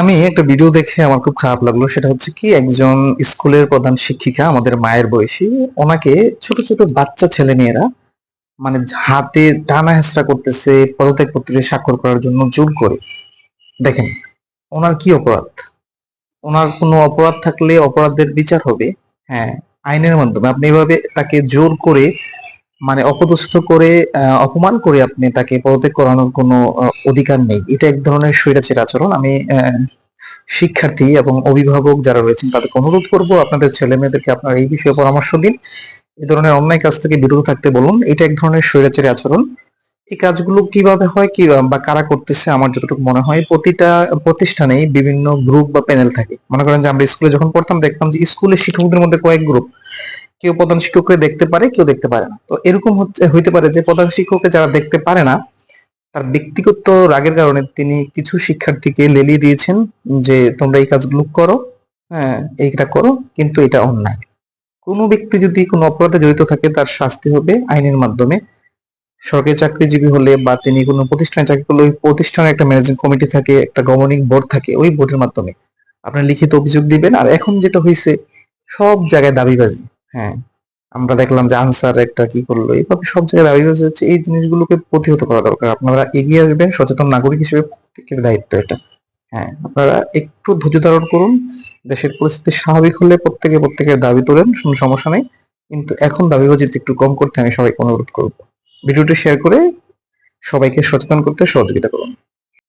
আমি একটা ভিডিও দেখে আমার খুব খারাপ লাগল, সেটা হচ্ছে কি, একজন স্কুলের প্রধান শিক্ষিকা, আমাদের মায়ের বয়সী, ওনাকে ছোট ছোট বাচ্চা ছেলে মেয়েরা মানে হাতে টানা হেঁচড়া করতেছে পদত্যাগ পত্রে স্বাক্ষর করার জন্য জোর করে। দেখেন, ওনার কি অপরাধ? ওনার কোনো অপরাধ থাকলে অপরাধের বিচার হবে হ্যাঁ আইনের মাধ্যমে। আপনি এভাবে তাকে জোর করে মানে অপদস্থ করে অপমান করে আপনি তাকে পদত্যাগ করানোর কোনো অধিকার নেই। এটা এক ধরনের স্বৈরাচার আচরণ। আমি শিক্ষার্থী এবং অভিভাবক যারা রয়েছেন, তাদেরকে অনুরোধ করব আপনাদের ছেলে মেয়েদেরকে আপনার এই বিষয়ে পরামর্শ দিন। এ ধরনের অন্যায় কাজ থেকে বিরত থাকতে বলুন। এটা এক ধরনের স্বৈরাচারী আচরণ। এই কাজগুলো কীভাবে হয়, কি বা কারা করতেছে আমার যতটুকু মনে হয় প্রতিটা প্রতিষ্ঠানেই বিভিন্ন গ্রুপ বা প্যানেল থাকে। মনে করেন যে আমরা স্কুলে যখন পড়তাম, দেখতাম যে স্কুলের শিক্ষকদের মধ্যে কয়েক গ্রুপ কেউ প্রধান শিক্ষককে দেখতে পারে, কেউ দেখতে পারে না। তো এরকম হচ্ছে, হইতে পারে যে প্রধান শিক্ষককে যারা দেখতে পারে না, তার ব্যক্তিগত রাগের কারণে তিনি কিছু শিক্ষার্থীকে লেলিয়ে দিয়েছেন যে, তোমরা এই কাজগুলো করো হ্যাঁ এইটা করো, কিন্তু এটা অন্যায়। কোনো ব্যক্তি যদি কোনো অপরাধে জড়িত থাকে, তার শাস্তি হবে আইনের মাধ্যমে। সরকারি চাকরিজীবী হলে বা তিনি কোনো প্রতিষ্ঠানে চাকরি করলে ওই প্রতিষ্ঠানের একটা ম্যানেজিং কমিটি থাকে, একটা গভর্নিং বোর্ড থাকে, ওই বোর্ডের মাধ্যমে আপনি লিখিত অভিযোগ দিবেন। আর এখন যেটা হয়েছে সব জায়গায় দাবিবাজি। হ্যাঁ আমরা দেখলাম যে আনসার একটা কি করল, এইভাবে সব জায়গায় দাবিবাজি হচ্ছে। এই জিনিসগুলোকে প্রতিহত করা দরকার। আপনারা এগিয়ে আসবেন, সচেতন নাগরিক হিসেবে প্রত্যেকের দায়িত্ব এটা। হ্যাঁ আপনারা একটু ধৈর্য ধারণ করুন। দেশের পরিস্থিতি স্বাভাবিক হলে প্রত্যেকে প্রত্যেকের দাবি তোলেন, কোনো সমস্যা নেই। কিন্তু এখন দাবিবাজিতে একটু কম করতে আমি সবাইকে অনুরোধ করব। ভিডিওটি শেয়ার করে সবাইকে সচেতন করতে সহযোগিতা করুন।